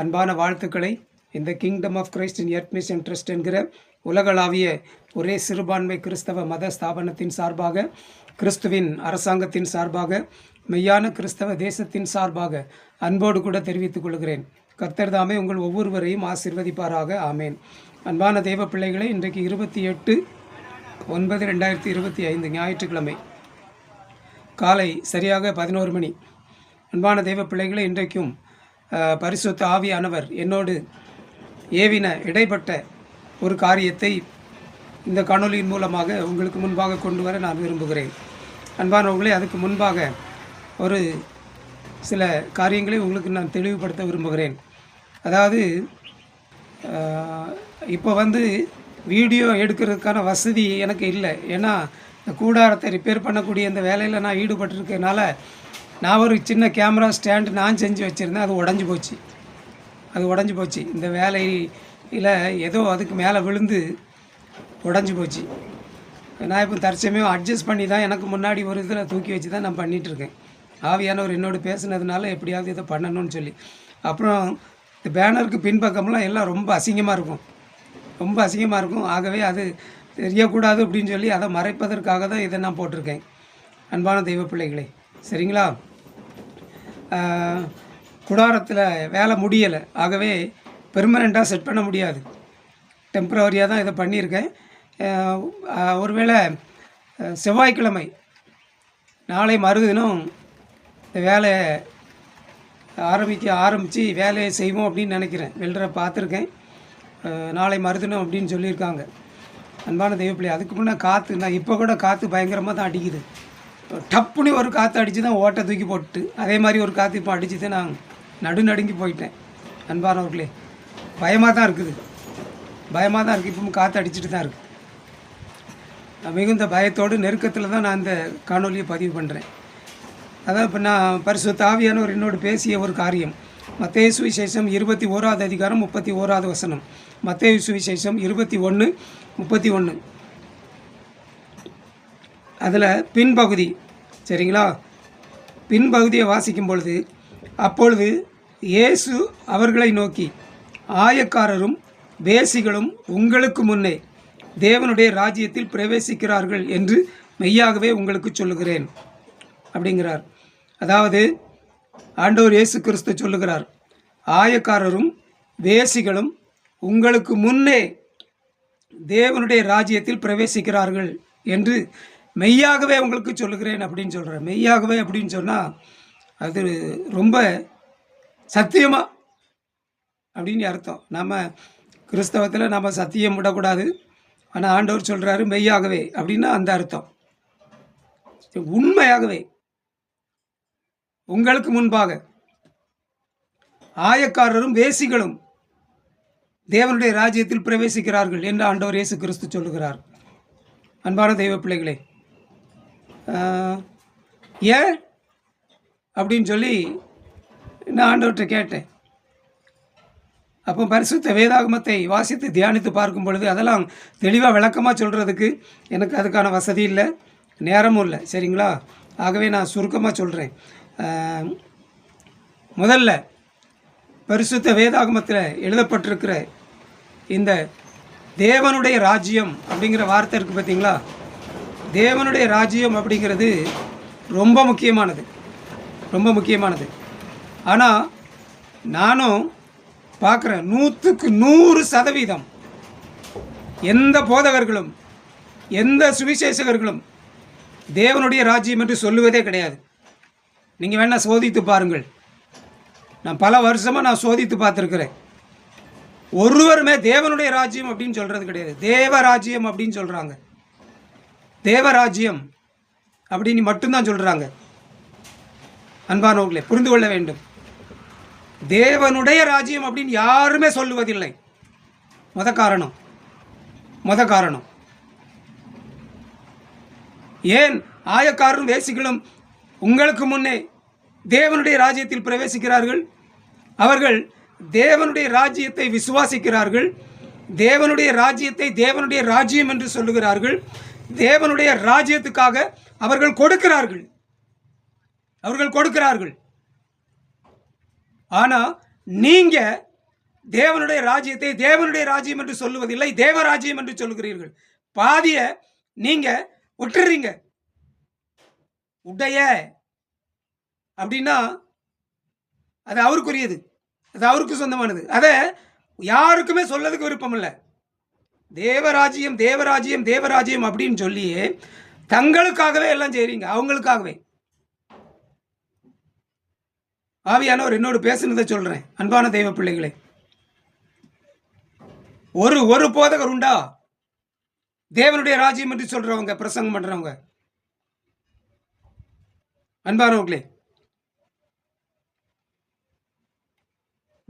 அன்பான வாழ்த்துக்களை. இந்த kingdom of Christ in earth mission trust என்கிற உலகளாவிய ஒரே சிறுபான்மை கிறிஸ்தவ மத ஸ்தாபனத்தின் சார்பாக கிறிஸ்துவின் அரசாங்கத்தின் சார்பாக மெய்யான கிறிஸ்தவ தேசத்தின் சார்பாக அன்போடு கூட தெரிவித்துக் கொள்கிறேன். கர்த்தர் தாமே உங்கள் ஒவ்வொருவரையும் ஆசிர்வதிப்பாராக. ஆமேன். அன்பான தேவ பிள்ளைகளை இன்றைக்கு இருபத்தி எட்டு ஒன்பது ரெண்டாயிரத்தி இருபத்தி ஐந்து ஞாயிற்றுக்கிழமை. காலை சரியாக பதினோரு மணி. அன்பான தெய்வ பிள்ளைகளை இன்றைக்கும் பரிசுத்த ஆவியானவர் என்னோடு ஏவின இடைப்பட்ட ஒரு காரியத்தை இந்த காணொலியின் மூலமாக உங்களுக்கு முன்பாக கொண்டு வர நான் விரும்புகிறேன். அன்பானவர்களே அதுக்கு முன்பாக ஒரு சில காரியங்களை உங்களுக்கு நான் தெளிவுபடுத்த விரும்புகிறேன். அதாவது இப்போ வந்து வீடியோ எடுக்கிறதுக்கான வசதி எனக்கு இல்லை. ஏன்னா இந்த கூடாரத்தை ரிப்பேர் பண்ணக்கூடிய இந்த வேலையில் நான் ஈடுபட்டிருக்கனால நான் ஒரு சின்ன கேமரா ஸ்டாண்டு நான் செஞ்சு வச்சுருந்தேன் அது உடஞ்சி போச்சு. அது உடஞ்சி போச்சு. இந்த வேலையில் ஏதோ அதுக்கு மேலே விழுந்து உடஞ்சி போச்சு. நான் இப்போ தற்சமயம் அட்ஜஸ்ட் பண்ணி தான் எனக்கு முன்னாடி ஒரு இதில் தூக்கி வச்சு தான் நான் பண்ணிகிட்ருக்கேன் ஆவியானவர் என்னோட பேசுனதுனால எப்படியாவது இதை பண்ணணும்னு சொல்லி. அப்புறம் இந்த பேனருக்கு பின்பக்கம்லாம் எல்லாம் ரொம்ப அசிங்கமாக இருக்கும். ரொம்ப அசிங்கமாக இருக்கும். ஆகவே அது தெரியக்கூடாது அப்படின்னு சொல்லி அதை மறைப்பதற்காக தான் இதை நான் போட்டிருக்கேன். அன்பான தெய்வ பிள்ளைகளே சரிங்களா? குடாரத்தில் வேலை முடியலை. ஆகவே பெர்மனெண்ட்டாக செட் பண்ண முடியாது. டெம்ப்ரவரியாக தான் இதை பண்ணியிருக்கேன். ஒருவேளை செவ்வாய்க்கிழமை நாளை மறுதினம் இந்த வேலையை ஆரம்பிக்க ஆரம்பித்து வேலையை செய்வோம் அப்படின்னு நினைக்கிறேன். வெல்டரை பார்த்துருக்கேன். நாளை மறுதினம் அப்படின்னு சொல்லியிருக்காங்க. அன்பான தெய்வப்பிள்ளை அதுக்கு முன்னே காற்று நான் இப்போ கூட காற்று பயங்கரமாக தான் அடிக்குது. டப்புன்னு ஒரு காற்று அடித்து தான் ஓட்டை தூக்கி போட்டு அதே மாதிரி ஒரு காற்று இப்போ அடித்து தான் நான் நடுநடுங்கி போயிட்டேன். அன்பானவர்களே பயமாக தான் இருக்குது. பயமாக தான் இருக்குது இப்போ காற்று அடிச்சிட்டு தான் இருக்குது நான் மிகுந்த பயத்தோடு நெருக்கத்தில் தான் நான் இந்த காணொலியை பதிவு பண்ணுறேன் அதான் இப்போ நான் பரிசு தாவியானவர் என்னோடு பேசிய ஒரு காரியம். மத்திய சுவிசேஷம் இருபத்தி ஓராவது அதிகாரம் முப்பத்தி ஓராவது வசனம். மத்திய சுவிசேஷம் இருபத்தி ஒன்று முப்பத்தி ஒன்று அதில் பின்பகுதி சரிங்களா? பின்பகுதியை வாசிக்கும் பொழுது அப்பொழுது இயேசு அவர்களை நோக்கி ஆயக்காரரும் வேசிகளும் உங்களுக்கு முன்னே தேவனுடைய ராஜ்யத்தில் பிரவேசிக்கிறார்கள் என்று மெய்யாகவே உங்களுக்கு சொல்லுகிறேன். அப்படிங்கிறார். அதாவது ஆண்டவர் இயேசு கிறிஸ்து சொல்லுகிறார் ஆயக்காரரும் வேசிகளும் உங்களுக்கு முன்னே தேவனுடைய ராஜ்யத்தில் பிரவேசிக்கிறார்கள் என்று மெய்யாகவே உங்களுக்கு சொல்லுகிறேன் அப்படின்னு சொல்கிறேன் மெய்யாகவே அப்படின்னு சொன்னால் அது ரொம்ப சத்தியமாக அப்படின்னு அர்த்தம். நம்ம கிறிஸ்தவத்தில் நம்ம சத்தியம் விடக்கூடாது. ஆனால் ஆண்டவர் சொல்கிறாரு மெய்யாகவே அப்படின்னா அந்த அர்த்தம். உண்மையாகவே உங்களுக்கு முன்பாக ஆயக்காரரும் வேசிகளும் தேவனுடைய ராஜ்யத்தில் பிரவேசிக்கிறார்கள் என்று ஆண்டவர் இயேசு கிறிஸ்து சொல்லுகிறார். அன்பான தெய்வ பிள்ளைகளே ஏன்? அப்படின்னு சொல்லி நான் ஆண்டவர்கிட்ட கேட்டேன். அப்போ பரிசுத்த வேதாகமத்தை வாசித்து தியானித்து பார்க்கும் பொழுது அதெல்லாம் தெளிவாக விளக்கமாக சொல்கிறதுக்கு எனக்கு அதுக்கான வசதி இல்லை. நேரமும் இல்லை சரிங்களா? ஆகவே நான் சுருக்கமாக சொல்கிறேன் முதல்ல பரிசுத்த வேதாகமத்தில் எழுதப்பட்டிருக்கிற இந்த தேவனுடைய ராஜ்யம் அப்படிங்கிற வார்த்தை இருக்குது பார்த்தீங்களா தேவனுடைய ராஜ்யம் அப்படிங்கிறது ரொம்ப முக்கியமானது. ரொம்ப முக்கியமானது. ஆனால் நானும் பார்க்குறேன் நூற்றுக்கு நூறு சதவீதம் எந்த போதகர்களும் எந்த சுவிசேஷகர்களும் தேவனுடைய ராஜ்யம் என்று சொல்லுவதே கிடையாது. நீங்கள் வேணால் சோதித்து பாருங்கள். நான் பல வருஷமாக நான் சோதித்து பார்த்துருக்குறேன். ஒருவருமே தேவனுடைய ராஜ்யம் அப்படின்னு சொல்கிறது கிடையாது. தேவ ராஜ்யம் அப்படின்னு சொல்கிறாங்க தேவராஜ்யம் அப்படின்னு மட்டும்தான் சொல்கிறாங்க அன்பானவர்களே புரிந்து கொள்ள வேண்டும். தேவனுடைய ராஜ்யம் அப்படின்னு யாருமே சொல்லுவதில்லை. மொத காரணம். மொத காரணம். ஏன் ஆயக்காரரும் வேசிகளும் உங்களுக்கு முன்னே தேவனுடைய ராஜ்யத்தில் பிரவேசிக்கிறார்கள்? அவர்கள் தேவனுடைய ராஜ்யத்தை விசுவாசிக்கிறார்கள். தேவனுடைய ராஜ்யத்தை தேவனுடைய ராஜ்யம் என்று சொல்லுகிறார்கள். தேவனுடைய ராஜ்யத்துக்காக அவர்கள் கொடுக்கிறார்கள். அவர்கள் கொடுக்கிறார்கள். ஆனால் நீங்க தேவனுடைய ராஜ்யத்தை தேவனுடைய ராஜ்யம் என்று சொல்லுவதில்லை தேவராஜ்யம் என்று சொல்லுகிறீர்கள். பாதிய நீங்க விட்டுறீங்க உடைய அப்படின்னா அது அவருக்குரியது. அது அவருக்கு சொந்தமானது. அதை யாருக்குமே சொல்லதுக்கு விருப்பம் இல்லை தேவராஜ்யம் தேவராஜ்யம் தேவராஜ்யம் அப்படின்னு சொல்லியே தங்களுக்காகவே எல்லாம் செய்கிறீங்க அவங்களுக்காகவே. ஆவியானவர் என்னோடு பேசுனதை சொல்கிறேன் அன்பான தெய்வ பிள்ளைகளே. ஒரு ஒரு போதகர் உண்டா? தேவனுடைய ராஜ்யம் என்று சொல்கிறவங்க பிரசங்கம் பண்ணுறவங்க அன்பானவர்களே.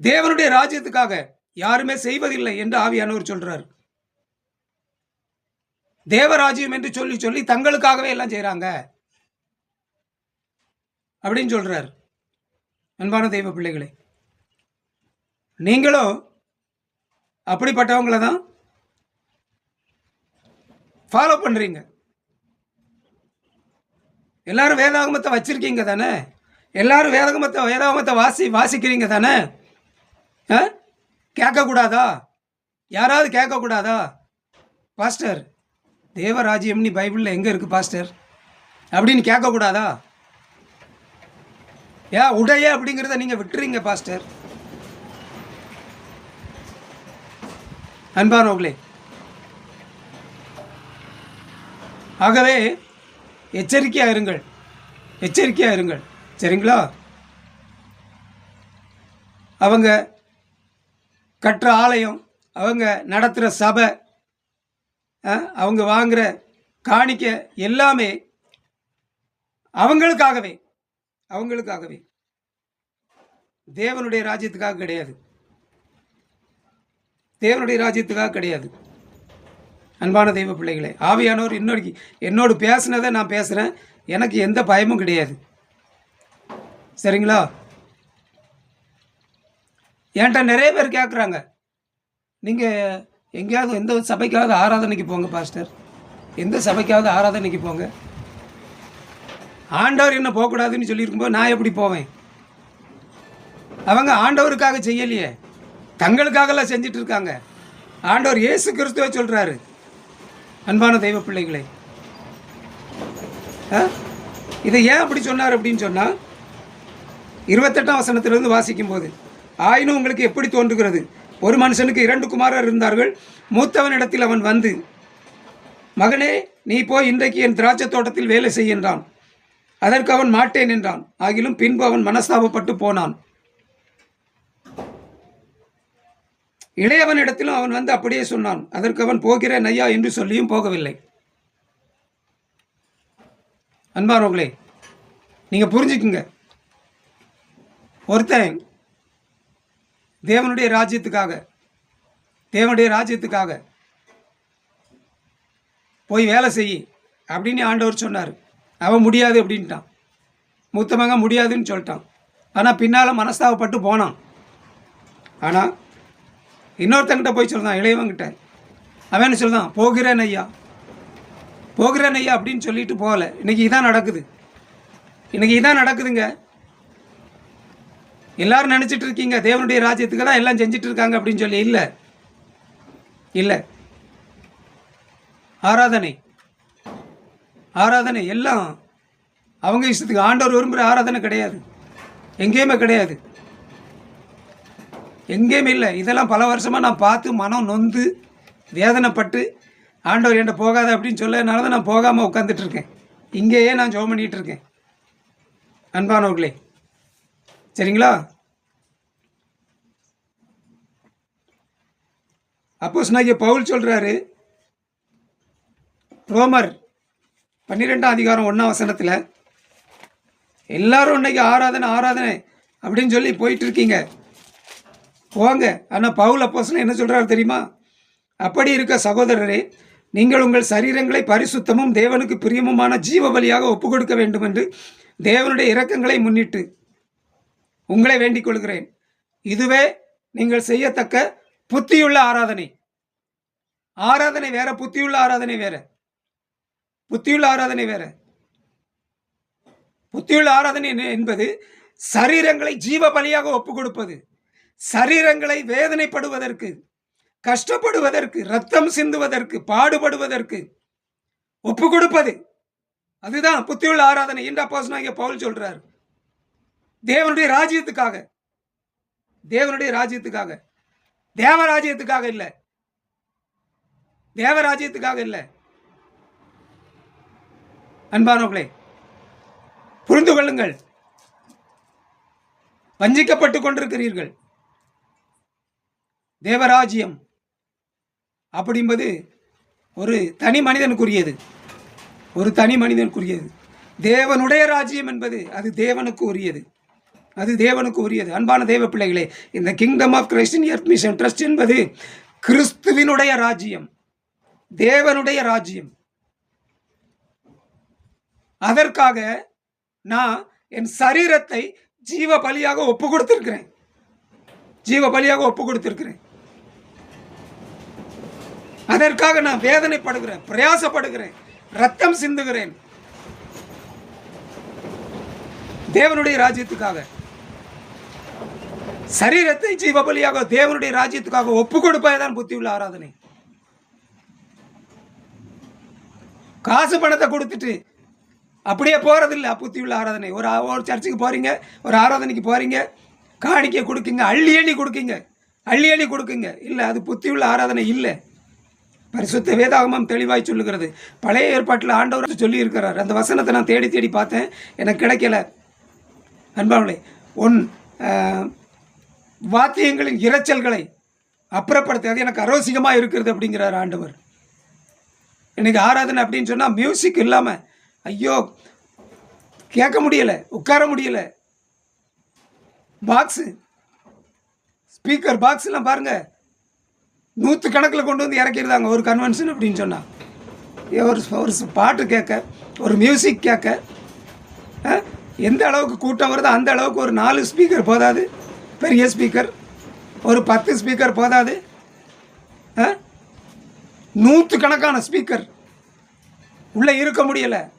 தேவனுடைய ராஜ்யத்துக்காக யாருமே செய்வதில்லை என்று ஆவியானவர் சொல்றார். தேவராஜ்யம் என்று சொல்லி சொல்லி தங்களுக்காகவே எல்லாம் செய்கிறாங்க அப்படின்னு சொல்கிறார் அன்பான தெய்வ பிள்ளைகளே. நீங்களும் அப்படிப்பட்டவங்கள தான் ஃபாலோ பண்ணுறீங்க எல்லாரும் வேதாகமத்தை வச்சுருக்கீங்க தானே? எல்லாரும் வேதாகமத்தை வேதாகமத்தை வாசி வாசிக்கிறீங்க தானே? ஆ? கேட்கக்கூடாதா? யாராவது கேட்கக்கூடாதா? பாஸ்டர் தேவராஜ்யம்னு பைபிளில் எங்கே இருக்குது பாஸ்டர்? அப்படின்னு கேட்கக்கூடாதா? ஏன் உடைய அப்படிங்கிறத நீங்கள் விட்டுறீங்க பாஸ்டர். அன்பானவர்களே ஆகவே எச்சரிக்கையாக இருங்கள். எச்சரிக்கையாக இருங்கள். சரிங்களா? அவங்க கட்டுற ஆலயம் அவங்க நடத்துகிற சபை அவங்க வாங்குற காணிக்க எல்லாமே அவங்களுக்காகவே அவங்களுக்காகவே. தேவனுடைய ராஜ்யத்துக்காக கிடையாது. தேவனுடைய ராஜ்யத்துக்காக கிடையாது. அன்பான தெய்வ பிள்ளைகளே ஆவியானவர் இன்னொரு என்னோடு பேசுனதை நான் பேசுகிறேன் எனக்கு எந்த பயமும் கிடையாது. சரிங்களா? என்கிட்ட நிறைய பேர் கேட்குறாங்க நீங்கள் எங்கேயாவது எந்த சபைக்காவது ஆராதனைக்கு போங்க பாஸ்டர். எந்த சபைக்காவது ஆராதனைக்கு போங்க. ஆண்டவர் என்ன போகக்கூடாதுன்னு சொல்லியிருக்கும்போது நான் எப்படி போவேன்? அவங்க ஆண்டவருக்காக செய்யலையே. தங்களுக்காகலாம் செஞ்சுட்டு இருக்காங்க. ஆண்டவர் இயேசு கிறிஸ்துவை சொல்கிறாரு அன்பான தெய்வ பிள்ளைகளே. ஆ? இதை ஏன் அப்படி சொன்னார் அப்படின்னு சொன்னால் இருபத்தெட்டாம் வசனத்திலிருந்து வாசிக்கும்போது ஆயினும் உங்களுக்கு எப்படி தோன்றுகிறது? ஒரு மனுஷனுக்கு இரண்டு குமாரர் இருந்தார்கள். மூத்தவனிடத்தில் அவன் வந்து மகனே நீ போய் இன்றைக்கு என் திராட்சை தோட்டத்தில் வேலை செய்கின்றான் அதற்கு அவன் மாட்டேன் என்றான். ஆகிலும் பின்பு அவன் மனஸ்தாபப்பட்டு போனான். இளையவனிடத்திலும் அவன் வந்து அப்படியே சொன்னான். அதற்கு அவன் போகிறேன் ஐயா என்று சொல்லியும் போகவில்லை. அன்பானவர்களே நீங்கள் புரிஞ்சுக்குங்க. ஒருத்தன் தேவனுடைய ராஜ்யத்துக்காக தேவனுடைய ராஜ்யத்துக்காக போய் வேலை செய் அப்படின்னு ஆண்டவர் சொன்னார். அவன் முடியாது அப்படின்ட்டான். மூத்த மகன் முடியாதுன்னு சொல்லிட்டான். ஆனால் பின்னால் மனஸ்தாபப்பட்டு போனான். ஆனால் இன்னொருத்தங்கிட்ட போய் சொல்கிறான் இளையவங்கிட்ட. அவன் என்ன சொல்றான்? போகிறேன் ஐயா. போகிறேன் ஐயா அப்படின்னு சொல்லிட்டு போகல. இன்றைக்கி இதான் நடக்குது. இன்றைக்கி இதான் நடக்குதுங்க. எல்லாரும் நினச்சிட்டு இருக்கீங்க தேவனுடைய ராஜ்யத்துக்கு தான் எல்லாம் செஞ்சுட்டு இருக்காங்க அப்படின்னு சொல்லி. இல்லை. இல்லை. ஆராதனை. ஆராதனை எல்லாம் அவங்க இஷ்டத்துக்கு. ஆண்டவர் விரும்புகிற ஆராதனை கிடையாது. எங்கேயுமே கிடையாது. எங்கேயுமே இல்லை. இதெல்லாம் பல வருஷமாக நான் பார்த்து மனம் நொந்து வேதனைப்பட்டு ஆண்டவர் என்கிட்ட போகாத அப்படின்னு சொல்லனால தான் நான் போகாமல் உட்காந்துட்டு இருக்கேன் இங்கேயே நான் ஜோம் பண்ணிகிட்டு இருக்கேன் அன்பானவர்களே சரிங்களா? அப்போஸ் நாகிய பவுல் சொல்கிறாரு ரோமர் பன்னிரெண்டாம் அதிகாரம் ஒன்றாம் வசனத்தில் எல்லாரும் இன்னைக்கு ஆராதனை ஆராதனை அப்படின்னு சொல்லி போயிட்டு இருக்கீங்க போங்க. ஆனால் பவுல் அப்போஸ்னா என்ன சொல்கிறாரு தெரியுமா? அப்படி இருக்க சகோதரரே நீங்கள் உங்கள் சரீரங்களை பரிசுத்தமும் தேவனுக்கு பிரியமுமான ஜீவ பலியாக ஒப்புக்கொடுக்க வேண்டும் என்று தேவனுடைய இரக்கங்களை முன்னிட்டு உங்களை வேண்டிக் கொள்கிறேன். இதுவே நீங்கள் செய்யத்தக்க புத்தியுள்ள ஆராதனை. ஆராதனை வேற புத்தியுள்ள ஆராதனை வேற. புத்தியுள்ள ஆராதனை வேற. புத்தியுள்ள ஆராதனை என்ன- என்பது சரீரங்களை ஜீவ பலியாக ஒப்புக் கொடுப்பது. சரீரங்களை வேதனைப்படுவதற்கு கஷ்டப்படுவதற்கு ரத்தம் சிந்துவதற்கு பாடுபடுவதற்கு ஒப்பு கொடுப்பது. அதுதான் புத்தியுள்ள ஆராதனை என்று அப்போஸ்தலனாகிய பவுல் சொல்றார். தேவனுடைய ராஜ்யத்துக்காக. தேவனுடைய ராஜ்யத்துக்காக. தேவராஜ்யத்துக்காக இல்லை. தேவராஜ்யத்துக்காக இல்லை. அன்பானவர்களே புரிந்து கொள்ளுங்கள். வஞ்சிக்கப்பட்டு கொண்டிருக்கிறீர்கள். தேவராஜ்யம் அப்படின்பது ஒரு தனி மனிதனுக்குரியது. ஒரு தனி மனிதனுக்குரியது. தேவனுடைய ராஜ்யம் என்பது அது தேவனுக்கு உரியது. அது தேவனுக்கு உரியது. அன்பான தேவ பிள்ளைகளே இந்த kingdom of Christ in earth mission trust என்பது கிறிஸ்துவினுடைய ராஜ்யம். தேவனுடைய ராஜ்யம். அதற்காக நான் என் சரீரத்தை ஜீவ பலியாக ஒப்பு கொடுத்திருக்கிறேன் ஜீவ பலியாக ஒப்பு கொடுத்திருக்கிறேன் அதற்காக நான் வேதனைப்படுகிறேன் பிரயாசப்படுகிறேன் ரத்தம் சிந்துகிறேன். தேவனுடைய ராஜ்யத்துக்காக. சரீரத்தை ஜீவபலியாக தேவனுடைய ராஜ்யத்துக்காக ஒப்பு கொடுப்பதுதான் புத்தியுள்ள ஆராதனை. காசு பணத்தை கொடுத்துட்டு அப்படியே போகிறதில்ல புத்தியுள்ள ஆராதனை. ஒரு ஒரு சர்ச்சுக்கு போகிறீங்க ஒரு ஆராதனைக்கு போகிறீங்க காணிக்கை கொடுக்குங்க அள்ளி அள்ளி கொடுக்குங்க அள்ளி அள்ளி கொடுக்குங்க. இல்லை அது புத்தியுள்ள ஆராதனை இல்லை. பரிசுத்த வேதாகமம் தெளிவாய் சொல்லுகிறது. பழைய ஏற்பாட்டில் ஆண்டவர் சொல்லியிருக்கிறார். அந்த வசனத்தை நான் தேடி தேடி பார்த்தேன். எனக்கு கிடைக்கல. அன்பாவளே ஒன் வாத்தியங்களின் இரைச்சல்களை அப்புறப்படுத்த அது எனக்கு அரோசிகமாக இருக்கிறது அப்படிங்கிறார் ஆண்டவர். எனக்கு ஆராதனை அப்படின்னு சொன்னால் மியூசிக் இல்லாமல் ஐயோ கேட்க முடியலை உட்கார முடியலை. பாக்ஸு ஸ்பீக்கர் பாக்ஸ்லாம் பாருங்கள் நூற்று கணக்கில் கொண்டு வந்து இறக்கிடுதாங்க ஒரு கன்வென்ஷன் அப்படின்னு சொன்னால் ஒரு ஒரு பாட்டு கேட்க ஒரு மியூசிக் கேட்க எந்த அளவுக்கு கூட்டம் வருதோ அந்த அளவுக்கு ஒரு நாலு ஸ்பீக்கர் போதாது. பெரிய ஸ்பீக்கர் ஒரு பத்து ஸ்பீக்கர் போதாது. ஆ? நூற்று கணக்கான ஸ்பீக்கர் உள்ளே இருக்க முடியலை.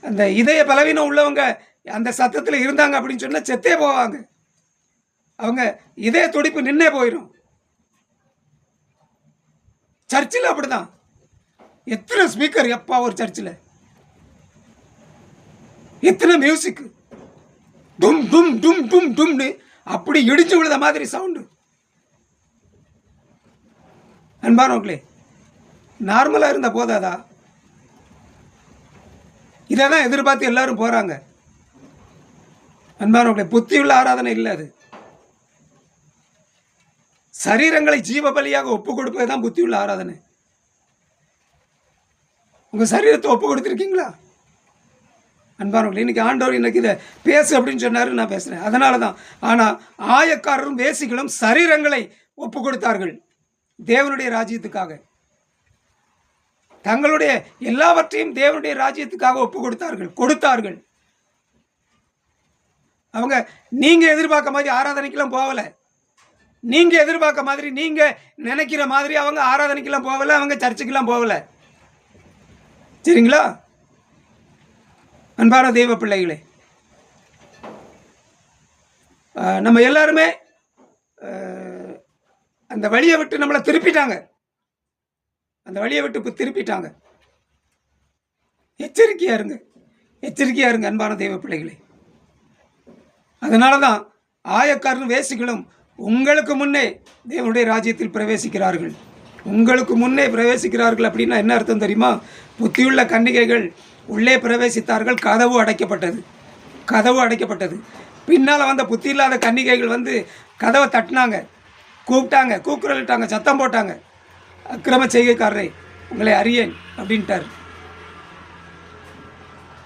அந்த இதய பலவீனம் உள்ளவங்க அந்த சத்தத்தில் இருந்தாங்க அப்படின்னு சொன்னால் செத்தே போவாங்க. அவங்க இதய துடிப்பு நின்னே போயிடும் சர்ச்சில் அப்படிதான். எத்தனை ஸ்பீக்கர் எப்பா ஒரு சர்ச்சில்? எத்தனை மியூசிக் டும் டும் டும் டும் டும்னு அப்படி இடிச்சு விழுத மாதிரி சவுண்டு அன்பானவர்களே நார்மலாக இருந்த போதாதா? இதை தான் எதிர்பார்த்து எல்லாரும் போகிறாங்க அன்பானவர்களே புத்தியுள்ள ஆராதனை இல்லை அது. சரீரங்களை ஜீவ பலியாக ஒப்பு கொடுப்பது தான் புத்தியுள்ள ஆராதனை. உங்கள் சரீரத்தை ஒப்பு கொடுத்துருக்கீங்களா? அன்பானவர்களே இன்னைக்கு ஆண்டவர் இன்னைக்கு இதை பேசு அப்படின்னு சொன்னார் நான் பேசுகிறேன் அதனால தான் ஆனால் ஆயக்காரரும் வேசிகளும் சரீரங்களை ஒப்பு கொடுத்தார்கள் தேவனுடைய ராஜ்யத்துக்காக. தங்களுடைய எல்லாவற்றையும் தேவனுடைய ராஜ்யத்துக்காக ஒப்பு கொடுத்தார்கள். கொடுத்தார்கள் அவங்க நீங்கள் எதிர்பார்க்க மாதிரி ஆராதனைக்கெல்லாம் போகல. நீங்கள் எதிர்பார்க்க மாதிரி நீங்கள் நினைக்கிற மாதிரி அவங்க ஆராதனைக்கெல்லாம் போகலை அவங்க சர்ச்சுக்கெல்லாம் போகல. சரிங்களா? அன்பான தெய்வ பிள்ளைகளே நம்ம எல்லாருமே அந்த வழியை விட்டு நம்மளை திருப்பிட்டாங்க. அந்த வழியை விட்டு இப்போ திருப்பிட்டாங்க. எச்சரிக்கையாக இருங்க. எச்சரிக்கையாக இருங்க அன்பான தெய்வ பிள்ளைகளே. அதனால தான் ஆயக்காரன் வேசிகளும் உங்களுக்கு முன்னே தேவனுடைய ராஜ்யத்தில் பிரவேசிக்கிறார்கள். உங்களுக்கு முன்னே பிரவேசிக்கிறார்கள் அப்படின்னா என்ன அர்த்தம் தெரியுமா? புத்தியுள்ள கன்னிகைகள் உள்ளே பிரவேசித்தார்கள் கதவு அடைக்கப்பட்டது. கதவு அடைக்கப்பட்டது. பின்னால் வந்த புத்தி இல்லாத கன்னிகைகள் வந்து கதவை தட்டினாங்க. கூப்பிட்டாங்க கூக்குரலிட்டாங்க சத்தம் போட்டாங்க. அக்கிரம செய்கைக்காரரே உங்களை அறியேன் அப்படின்ட்டார்.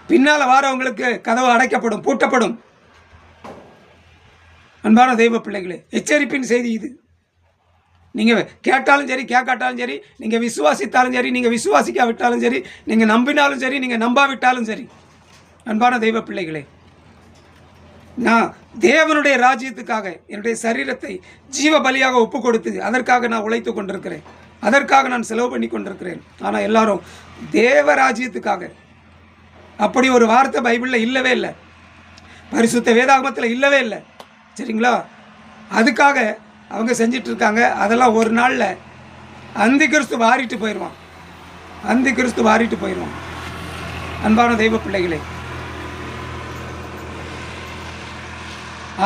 பின்னால் வாரவங்களுக்கு கதவு அடைக்கப்படும் பூட்டப்படும். அன்பான தெய்வ பிள்ளைகளே எச்சரிப்பின் செய்தி இது. நீங்கள் கேட்டாலும் சரி கேட்காட்டாலும் சரி நீங்கள் விசுவாசித்தாலும் சரி நீங்கள் விசுவாசிக்காவிட்டாலும் சரி நீங்கள் நம்பினாலும் சரி நீங்கள் நம்பாவிட்டாலும் சரி. அன்பான தெய்வ பிள்ளைகளே நான் தேவனுடைய ராஜ்யத்துக்காக என்னுடைய சரீரத்தை ஜீவ பலியாக ஒப்பு கொடுத்து அதற்காக நான் உழைத்து கொண்டிருக்கிறேன். அதற்காக நான் செலவு பண்ணி கொண்டிருக்கிறேன். ஆனால் எல்லாரும் தேவ ராஜ்யத்துக்காக. அப்படி ஒரு வார்த்தை பைபிளில் இல்லவே இல்லை. பரிசுத்த வேதாகமத்தில் இல்லவே இல்லை. சரிங்களா? அதுக்காக அவங்க செஞ்சிட்ருக்காங்க. அதெல்லாம் ஒரு நாளில் அந்தி கிறிஸ்து வாரிட்டு போயிடுவான் அந்தி கிறிஸ்து வாரிட்டு போயிடுவான் அன்பான தெய்வ பிள்ளைகளே.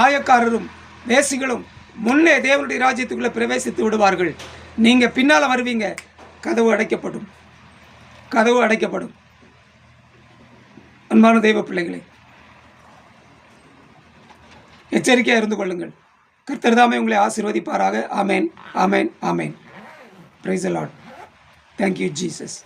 ஆயக்காரரும் வேசிகளும் முன்னே தேவனுடைய ராஜ்யத்துக்குள்ளே பிரவேசித்து விடுவார்கள். நீங்கள் பின்னால் வருவீங்க. கதவு அடைக்கப்படும். கதவு அடைக்கப்படும். அன்பான தெய்வ பிள்ளைகளே. எச்சரிக்கையாக இருந்து கொள்ளுங்கள். கர்த்தர் தாமே உங்களை ஆசிர்வதிப்பாராக. ஆமேன் ஆமேன் ஆமேன். பிரைஸ் அலாட் தேங்க்யூ ஜீசஸ்